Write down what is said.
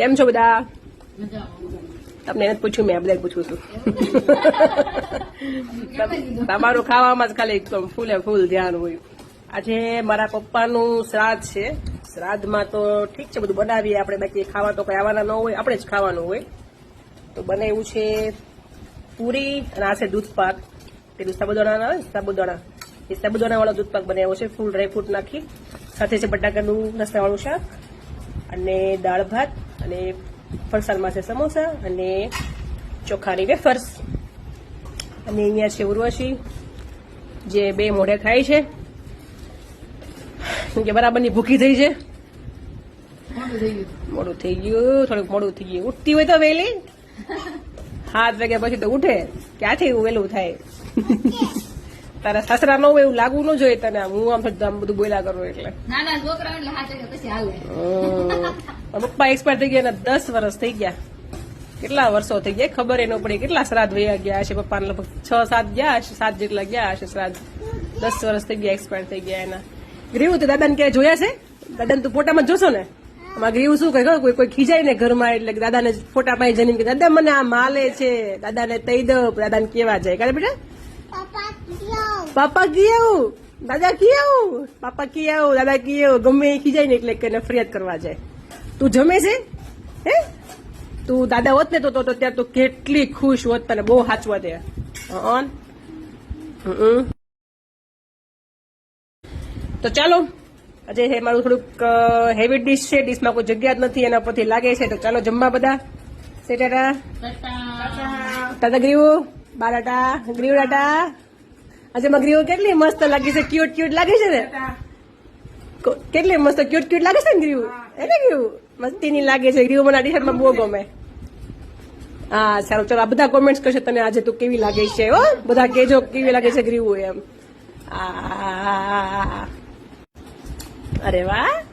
કેમ છો બધા? તમને જ પૂછ્યું મેં બધા પૂછું છું. તમારું ખાવામાં જ ખાલી એકદમ ફૂલે ફૂલ ધ્યાન હોય. આજે મારા પપ્પાનું શ્રાદ્ધ છે. શ્રાદ્ધમાં તો ઠીક છે બધું બનાવીએ આપણે. બાકી ખાવા તો કઈ આવવાના ન હોય આપણે જ ખાવાનું હોય. તો બને એવું છે પૂરી અને આ છે દૂધપાક. પેલું સાબુદાણા આવે સાબુદાણા. એ સાબુદાણાવાળો દૂધપાક દૂધ પાક બનાવ્યો છે ફૂલ ડ્રાયફ્રૂટ નાખી. સાથે છે બટાકાનું રસાવાળું શાક અને દાળ ભાત. અને ફરસાણમાં છે સમોસા અને ચોખાની વેફર્સ અને અહીંયા છે ઉર્વશી જે બે મોઢે ખાય છે. કેમ કે બરાબરની ભૂખી થઈ છે. મોડું થઈ ગયું. થોડુંક મોડું થઈ ગયું. ઉઠતી હોય તો વહેલી. હાથ વાગ્યા પછી તો ઉઠે. ક્યાંથી વહેલું થાય? તારા સાસરા ન હોય એવું લાગવું ન જોઈએ તને. આમ. હું આમ આમ બધું બોલ્યા કરું એટલે. નાના છોકરા એટલે હાથ પછી હાલે. પપ્પા એક્સપાયર થઈ ગયા એના દસ વર્ષ થઈ ગયા. કેટલા વર્ષો થઈ ગયા? ખબર એ ન પડી કેટલા શ્રાદ્ધ વયા ગયા હશે પપ્પાને લગભગ છ સાત ગયા હશે સાત જેટલા ગયા હશે શ્રાદ્ધ. દસ વર્ષ થઈ ગયા એક્સપાયર થઈ ગયા એના. ગ્રીવું તો દાદાને ક્યાંય જોયા છે? દાદાને તું ફોટામાં જ જોશો ને? આમાં ગ્રીવું શું કહે? ખબર? કોઈ કોઈ ખીજાય ને ઘરમાં એટલે કે દાદાને ફોટા પાસે જઈને કે દાદા મને આ માલે છે. દાદાને તઈ દો દાદાને કેવા જાય. કાલે બેટા? પાપા કી આવું દાદા કી આવું પાપા કી આવું દાદા કી આવું ગમે એ ખીજાય ને એટલે કે ફરિયાદ કરવા જાય. તું જમે છે? હે? તું દાદા હોત ને તો તો ત્યાં તું કેટલી ખુશ હોત તને બહુ હાચવા દે. ઓન. તો ચાલો આજે હે મારું થોડુંક હેવી ડીશ છે ડીશમાં કોઈ જગ્યા જ નથી એના પરથી લાગે છે તો ચાલો જમવા બધા. સેટાટા. દાદા ગ્રીવું બારાટા ગ્રીવ ડાટા આજે મગરીઓ કેટલી મસ્ત લાગી છે ક્યુટ ક્યુટ લાગે છે ને? કેટલી મસ્ત ક્યુટ ક્યુટ લાગે છે ને ગ્રીવું? એટલે ગ્રીવું? મસ્તીની લાગે છે ગ્રીવું મને ટી-શર્ટમાં બહુ ગમે. હા સારું. ચાલો આ બધા કોમેન્ટ્સ કરશે તને આજે તું કેવી લાગે છે હો? બધા કેજો કેવી લાગે છે ગ્રીવું એમ. અરે વાહ.